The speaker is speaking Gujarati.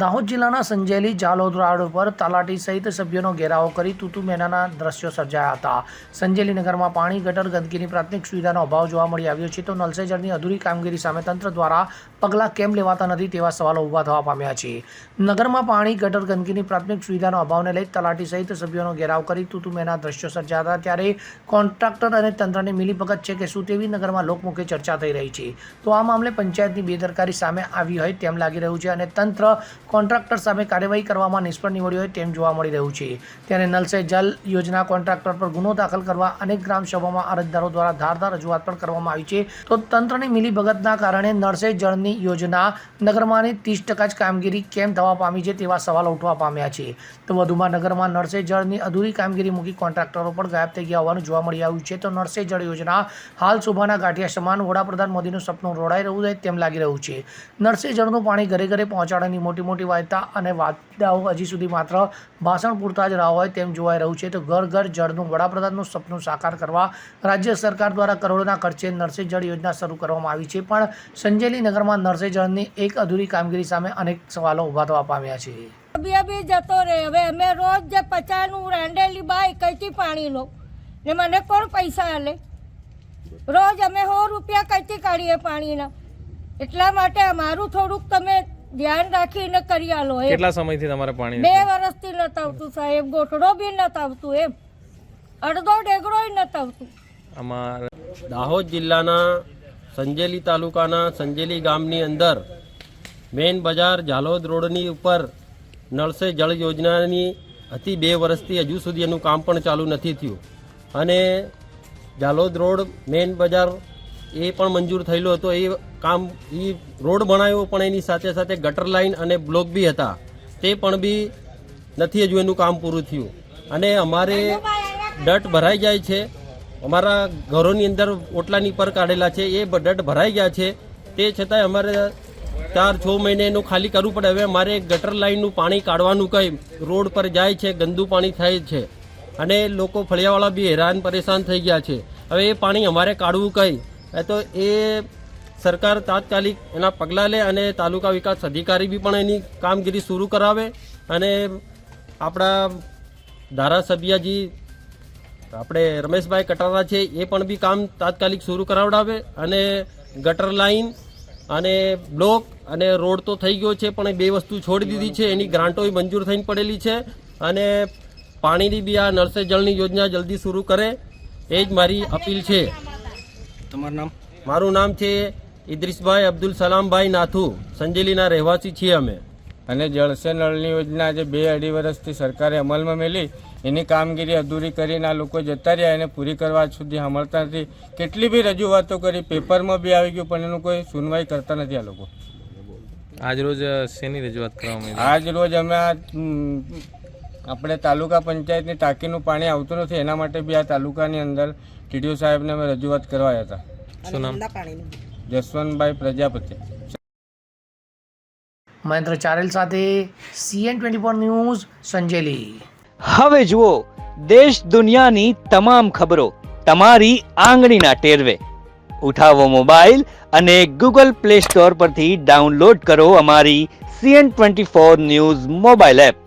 દાહોદ જિલ્લાના સંજેલી જાલોદ રોડ ઉપર તલાટી સહિત સભ્યોનો ઘેરાવો કરી તૂતુ મેનાના દ્રશ્યો સર્જાયા હતા. સંજેલી નગરમાં પાણી, ગટર, ગંદકીની પ્રાથમિક સુવિધાનો અભાવ જોવા મળી આવ્યો છે તો નલસેજરની અધૂરી કામગીરી સામે તંત્ર દ્વારા પગલાં કેમ લેવાતા નથી તેવા સવાલો ઊભા થવા પામ્યા છે. નગરમાં પાણી, ગટર, ગંદકીની પ્રાથમિક સુવિધાનો અભાવને લઈ તલાટી સહિત સભ્યોનો ઘેરાવ કરી તૂતુ મેના દ્રશ્યો સર્જાયા હતા ત્યારે કોન્ટ્રાક્ટર અને તંત્રની મિલીભગત છે કે શું તેવી નગરમાં લોકમુખે ચર્ચા થઈ રહી છે. તો આ મામલે પંચાયતની બેદરકારી સામે આવી હોય તેમ લાગી રહ્યું છે અને તંત્ર કોન્ટ્રાક્ટર સામે કાર્યવાહી કરવામાં નિષ્ફળ નીવડ્યો હોય તેમ જોવા મળી રહ્યું છે. ત્યારે નલ સે જલ યોજના કોન્ટ્રાક્ટર પર ગુનો દાખલ કરવા અનેક ગ્રામસભામાં અરજદારો દ્વારા ધારદાર રજૂઆત પણ કરવામાં આવી છે. તો તંત્રની મિલીભગતના કારણે નળસે જળની યોજના નગરમાંની ત્રીસ ટકા જ કામગીરી કેમ થવા પામી છે તેવા સવાલો ઉઠવા પામ્યા છે. તો વધુમાં નગરમાં નળસે જળની અધૂરી કામગીરી મૂકી કોન્ટ્રાક્ટરો પણ ગાયબ થઈ ગયા હોવાનું જોવા મળી આવ્યું છે. તો નળસે જળ યોજના હાલ શોભાના ગાંઠિયા સમાન વડાપ્રધાન મોદીનું સપનું રોડાઈ રહ્યું હોય તેમ લાગી રહ્યું છે. નળસે જળનું પાણી ઘરે ઘરે પહોંચાડવાની મોટી મોટી વાર્તા અને વાદાઓ હજી સુધી માત્ર ભાષણ પૂરતા જ રહ્યા હોય તેમ જોવાઈ રહ્યું છે. તો ઘર ઘર જળનું વડાપ્રધાનનું સપનું સાકાર કરવા રાજ્ય સરકાર દ્વારા કરોડોના ખર્ચે નરસે જળ યોજના શરૂ કરવામાં આવી છે. પણ સંજેલી નગરમાં નરસે જળની એક અધૂરી કામગીરી સામે અનેક સવાલો ઊભા થવા પામ્યા છે. બે બી જતો રહે. હવે અમે રોજ જે પચાસનું રાંડેલી બાય કઈથી પાણી લો ને મને કોણ પૈસા આલે? રોજ અમે સો રૂપિયા કઈથી કાઢીએ પાણીના? એટલા માટે અમારું થોડુંક તમે ધ્યાન રાખીને કરી આલો એમ. કેટલા સમયથી તમારે પાણી બે વર્ષથી નત આવતું સાહેબ ગોઠડો બી નત આવતું એમ. અડધો ડેગડોય નત આવતું. અમારા દાહોદ જિલ્લાના સંજેલી તાલુકાના સંજેલી ગામની અંદર મેન બજાર ઝાલોદ રોડની ઉપર નળસે જળ યોજનાની હતી બે વર્ષથી હજુ સુધી એનું કામ પણ ચાલુ નથી થયું. અને ઝાલોદ રોડ મેન બજાર એ પણ મંજૂર થયેલો હતો. એ કામ, એ રોડ બનાવ્યો, પણ એની સાથે સાથે ગટર લાઇન અને બ્લોક બી હતા. તે પણ બી નથી હજુ એનું કામ પૂરું થયું. અને અમારે ડટ ભરાઈ જાય છે. અમારા ઘરોની અંદર ઓટલાની પર કાઢેલા છે. એ ડટ ભરાઈ ગયા છે. તે છતાંય અમારે ચાર, છ મહિને એનું ખાલી કરવું પડે. હવે મારે ગટર લાઈનનું પાણી કાઢવાનું કંઈ રોડ પર જાય છે, ગંદુ પાણી થાય છે. અને લોકો ફળિયાવાળા બી હેરાન પરેશાન થઈ ગયા છે. હવે એ પાણી અમારે કાઢવું કંઈ? તો એ સરકાર તાત્કાલિક એના પગલાં લે અને તાલુકા વિકાસ અધિકારી બી પણ એની કામગીરી શરૂ કરાવે અને આપણા ધારાસભ્યજી આપણે રમેશભાઈ કટારા છે એ પણ બી કામ તાત્કાલિક શરૂ કરાવડાવે અને ગટર લાઈન અને બ્લોક અને રોડ તો થઈ ગયો છે પણ એ બે વસ્તુ છોડી દીધી છે. એની ગ્રાન્ટો મંજૂર થઈને પડેલી છે અને પાણીની બી આ નળસે જળની યોજના જલ્દી શરૂ કરે. એ જ મારી અપીલ છે. તમારું નામ? મારું નામ છે ઇદ્રીસભાઈ અબ્દુલ સલામભાઈ નાથુ. સંજેલીના રહેવાસી છીએ અમે. અને જળસે નળની યોજના જે બે અઢી વર્ષથી સરકારે અમલમાં મેલી એની કામગીરી અધૂરી કરીને આ લોકો જતા રહ્યા એને પૂરી કરવા સુધી સાંભળતા નથી. કેટલી બી રજૂઆતો કરી પેપરમાં બી આવી ગયું પણ એનું કોઈ સુનવાઈ કરતા નથી આ લોકો. આજ રોજ શેની રજૂઆત કરવામાં આજ રોજ અમે આ આપણે તાલુકા પંચાયતની ટાંકીનું પાણી આવતું નથી એના માટે બી આ તાલુકાની અંદર ટીડીઓ સાહેબને અમે રજૂઆત કરવા હતા. શું નામ? જસવંતભાઈ પ્રજાપતિ. મહેન્દ્ર ચારેલ સાથે CN twenty four news Sanjeli. હવે જુઓ દેશ દુનિયાની તમામ ખબરો તમારી આંગળીના ટેરવે. ઉઠાવો મોબાઈલ અને ગૂગલ પ્લે સ્ટોર પરથી ડાઉનલોડ કરો અમારી CN twenty four news mobile app.